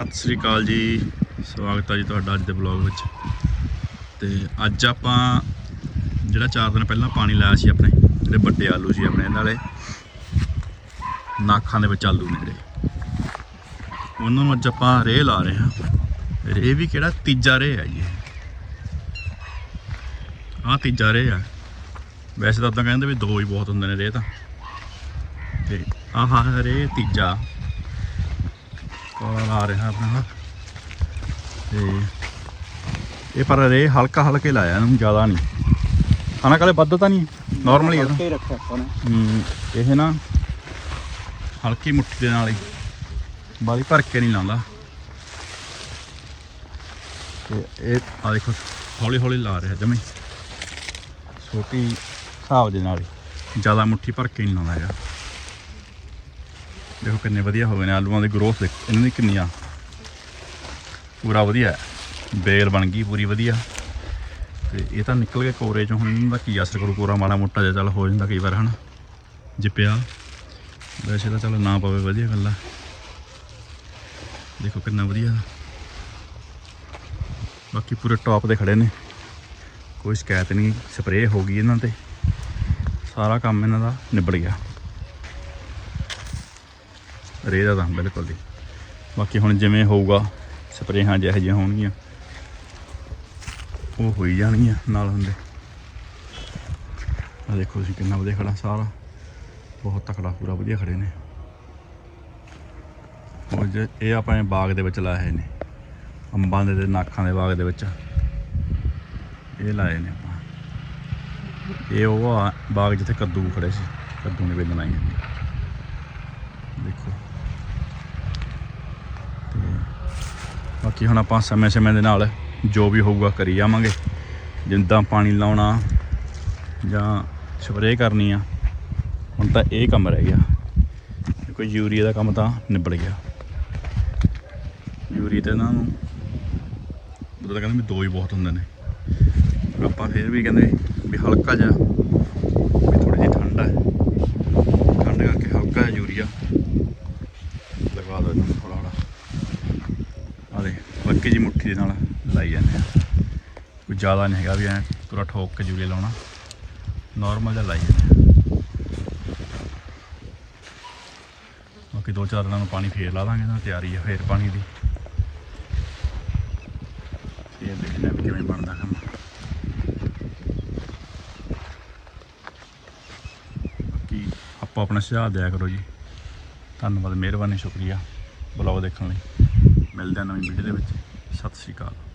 ਸਤਿ ਸ੍ਰੀ ਅਕਾਲ ਜੀ। ਸਵਾਗਤ ਹੈ ਜੀ ਤੁਹਾਡਾ ਅੱਜ ਦੇ ਬਲੌਗ ਵਿੱਚ। ਤੇ ਅੱਜ ਆਪਾਂ ਜਿਹੜਾ 4 ਦਿਨ ਪਹਿਲਾਂ ਪਾਣੀ ਲਾਇਆ ਸੀ ਆਪਣੇ, ਜਿਹੜੇ ਵੱਡੇ ਆਲੂ ਸੀ ਆਪਣੇ ਨਾਲੇ ਨਾਖਾਂ ਦੇ ਵਿੱਚ ਆਲੂ ਨੇ ਜਿਹੜੇ। ਉਹਨਾਂ ਨੂੰ ਅੱਜ ਆਪਾਂ ਰੇਹ ਲਾ ਰਹੇ ਹਾਂ। ਰੇਹ ਵੀ ਕਿਹੜਾ? ਤੀਜਾ ਰੇਹ ਹੈ ਜੀ ਆਹ ਤੀਜਾ ਰੇਹ ਆ। ਵੈਸੇ ਤਾਂ ਤਾਂ ਕਹਿੰਦੇ ਵੀ ਦੋ ਹੀ ਬਹੁਤ ਹੁੰਦੇ ਨੇ ਰੇਹ ਤਾਂ। ਤੇ ਆਹ ਰੇਹ ਤੀਜਾ। ਕਾਲਾ ਲਾ ਰਿਹਾ ਆਪਣਾ। ਤੇ ਇਹ ਪਰ ਰੇ ਹਲਕਾ ਹਲਕੇ ਲਾਇਆ ਇਹਨੂੰ ਜ਼ਿਆਦਾ ਨਹੀਂ। ਖਾਣਾ ਕਾਲੇ ਵੱਧ ਤਾਂ ਨਹੀਂ? ਨਾਰਮਲ ਹੀ ਹੈ ਹਲਕਾ ਹੀ ਰੱਖਿਆ ਆਪਾਂ ਨੇ। ਹੂੰ ਇਹ ਨਾ ਹਲਕੀ ਮੁੱਠੀ ਦੇ ਨਾਲ ਹੀ। ਬਾਲੀ ਭਰ ਕੇ ਨਹੀਂ ਲਾਉਂਦਾ। ਤੇ ਇਹ ਆ ਦੇਖੋ ਹੌਲੀ ਹੌਲੀ ਲਾ ਰਿਹਾ ਜਮੇ। ਛੋਟੀ ਹਿਸਾਬ ਦੇ ਨਾਲ ਹੀ। ਜ਼ਿਆਦਾ ਮੁੱਠੀ ਭਰ ਕੇ ਨਹੀਂ ਲਾਉਂਦਾ ਹੈਗਾ। ਦੇਖੋ ਕਿੰਨੇ ਵਧੀਆ ਹੋ ਗਏ ਨੇ ਆਲੂਆਂ ਦੀ ਗਰੋਥ ਦੇਖੋ, ਇਹਨਾਂ ਦੀ ਕਿੰਨੀ ਆ ਪੂਰਾ ਵਧੀਆ ਹੈ। ਬੇਲ ਬਣ ਗਈ, ਪੂਰੀ ਵਧੀਆ। ਤੇ ਇਹ ਤਾਂ ਨਿਕਲ ਕੇ ਕੋਰੇ ਚੋਂ, ਹੁਣ ਇਹਨਾਂ ਦਾ ਕੀ ਅਸਰ ਕਰੂ, ਕੋਰਾ ਮਾੜਾ ਮੋਟਾ ਜਿਹਾ ਚੱਲ ਹੋ ਜਾਂਦਾ ਕਈ ਵਾਰ, ਹਨਾ? ਜੇ ਪਿਆ ਵੈਸੇ ਤਾਂ ਚੱਲ ਨਾ ਪਵੇ, ਵਧੀਆ ਗੱਲ ਆ। ਦੇਖੋ ਕਿੰਨਾ ਵਧੀਆ। ਬਾਕੀ ਪੂਰੇ ਟੌਪ ਦੇ ਖੜੇ ਨੇ। ਕੋਈ ਸ਼ਿਕਾਇਤ ਨਹੀਂ ਸਪਰੇਅ ਹੋ ਗਈ ਇਹਨਾਂ ਤੇ। ਸਾਰਾ ਕੰਮ ਇਹਨਾਂ ਦਾ ਨਿਬੜ ਗਿਆ। ਰੇਹ ਦਾ ਤਾਂ, ਬਿਲਕੁਲ ਜੀ। ਬਾਕੀ ਹੁਣ ਜਿਵੇਂ ਹੋਊਗਾ, ਸਪਰੇਹਾਂ ਜਿਹੋ ਜਿਹੀਆਂ ਹੋਣਗੀਆਂ। ਉਹ ਹੋਈ ਜਾਣਗੀਆਂ ਨਾਲ ਹੁੰਦੇ। ਆ ਦੇਖੋ ਤੁਸੀਂ ਕਿੰਨਾ ਵਧੀਆ ਖੜਾ ਸਾਰਾ। ਬਹੁਤ ਤਕੜਾ, ਪੂਰਾ ਵਧੀਆ ਖੜੇ ਨੇ। ਉਹ ਜੇ ਇਹ ਆਪਾਂ ਬਾਗ ਦੇ ਵਿੱਚ ਲਾਏ ਹੋਏ ਨੇ। ਅੰਬਾਂ ਦੇ ਤੇ ਨਾਖਾਂ ਦੇ ਬਾਗ ਦੇ ਵਿੱਚ। ਇਹ ਲਾਏ ਨੇ ਆਪਾਂ। ਇਹ ਉਹ ਆ ਬਾਗ ਜਿੱਥੇ ਕੱਦੂ ਖੜੇ ਸੀ। ਕੱਦੂ ਨੇ ਵੇਲਣ ਆਈਆਂ ਦੇਖੋ। ਬਾਕੀ ਹੁਣ ਆਪਾਂ ਸਮੇਂ-ਸਮੇਂ ਦੇ ਨਾਲ ਜੋ ਵੀ ਹੋਊਗਾ ਕਰੀ ਜਾਵਾਂਗੇ। ਜਿੰਦਾਂ ਪਾਣੀ ਲਾਉਣਾ ਜਾਂ ਸਪਰੇਅ ਕਰਨੀ ਆ, ਹੁਣ ਤਾਂ ਇਹ ਕੰਮ ਰਹਿ ਗਿਆ। ਕੋਈ ਯੂਰੀਆ ਦਾ ਕੰਮ ਤਾਂ ਨਿਬੜ ਗਿਆ। ਯੂਰੀਆ ਤੇ ਇਹਨਾਂ ਨੂੰ ਉਦੋਂ ਕਹਿੰਦੇ ਵੀ ਦੋ ਹੀ ਬਹੁਤ ਹੁੰਦੇ ਨੇ। ਆਪਾਂ ਫਿਰ ਵੀ ਕਹਿੰਦੇ ਵੀ ਹਲਕਾ ਜਿਹਾ ਵੀ ਥੋੜੀ ਜਿਹੀ ਠੰਡ ਹੈ ਠੰਡ ਕਰਕੇ ਹਲਕਾ ਜਿਹਾ ਯੂਰੀਆ ਲਗਾ ਦੋ ਇਹਨੂੰ ਥੋੜਾ ਥੋੜਾ ਆਲੇ ਜੀ ਮੁੱਠੀ ਦੇ ਨਾਲ ਲਾਈ ਜਾਂਦੇ ਆ। ਕੋਈ ਜ਼ਿਆਦਾ ਨਹੀਂ ਹੈਗਾ ਵੀ ਐ ਪੂਰਾ ਠੋਕ ਕੇ ਜੂਲੇ ਲਾਉਣਾ। ਨਾਰਮਲ ਜਿਹਾ ਲਾਈ ਜਾਂਦੇ ਆ। ਬਾਕੀ ਦੋ ਚਾਰ ਦਿਨਾਂ ਨੂੰ ਪਾਣੀ ਫੇਰ ਲਾ ਦਾਂਗੇ ਨਾ ਤਿਆਰੀ ਹੈ ਫੇਰ ਪਾਣੀ ਦੀ। ਫੇਰ ਦੇਖਦੇ ਹਾਂ ਵੀ ਕਿਵੇਂ ਬਣਦਾ ਕੰਮ। ਬਾਕੀ ਆਪੋ ਆਪਣਾ ਸੁਝਾਅ ਦਿਆ ਕਰੋ ਜੀ। ਧੰਨਵਾਦ, ਮਿਹਰਬਾਨੀ, ਸ਼ੁਕਰੀਆ। ਬਲੌਗ ਦੇਖਣ ਲਈ। ਮਿਲਦੇ ਆ ਨਵੀਂ ਵੀਡੀਓ ਦੇ ਵਿੱਚ। ਸਤਿ ਸ਼੍ਰੀ ਅਕਾਲ